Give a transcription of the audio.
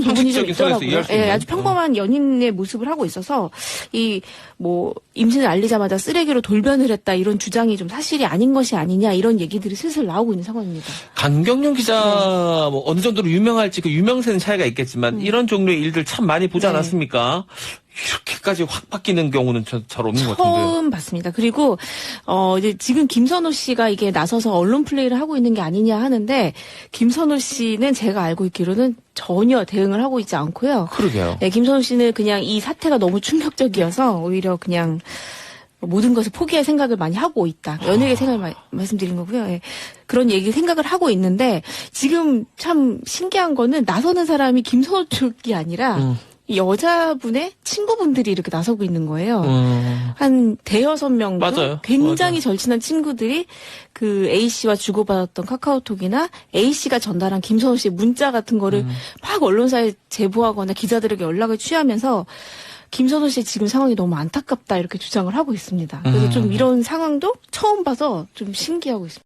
부분이 좀 있더라고요. 예. 아주 평범한 연인의 모습을 하고 있어서 이 뭐 임신을 알리자마자 쓰레기로 돌변을 했다 이런 주장이 좀 사실이 아닌 것이 아니냐 이런 얘기들이 슬슬 나오고 있는 상황입니다. 강경용 기자 네. 뭐 어느 정도로 유명할지 그 유명세는 차이가 있겠지만 이런 종류의 일들 참 많이 보지 음. 네. 않았습니까? 이렇게까지 확 바뀌는 경우는 저, 잘 없는 것 같은데. 처음 봤습니다. 그리고 어 이제 지금 김선호 씨가 이게 나서서 언론 플레이를 하고 있는 게 아니냐 하는데 김선호 씨는 제가 알고 있기로는 전혀 대응을 하고 있지 않고요. 그러게요. 네, 김선호 씨는 그냥 이 사태가 너무 충격적이어서 오히려 그냥 모든 것을 포기할 생각을 많이 하고 있다. 연예계 생각을 마- 말씀드린 거고요. 예. 그런 얘기 생각을 하고 있는데 지금 참 신기한 거는 나서는 사람이 김선호 쪽이 아니라 음. 이 여자분의 친구분들이 이렇게 나서고 있는 거예요. 음. 한 대여섯 명도 맞아요. 굉장히 맞아요. 절친한 친구들이 그 A 씨와 주고받았던 카카오톡이나 A 씨가 전달한 김선호 씨의 문자 같은 거를 음. 막 언론사에 제보하거나 기자들에게 연락을 취하면서 김선호 씨의 지금 상황이 너무 안타깝다 이렇게 주장을 하고 있습니다. 그래서 음. 좀 이런 상황도 처음 봐서 좀 신기하고 있습니다.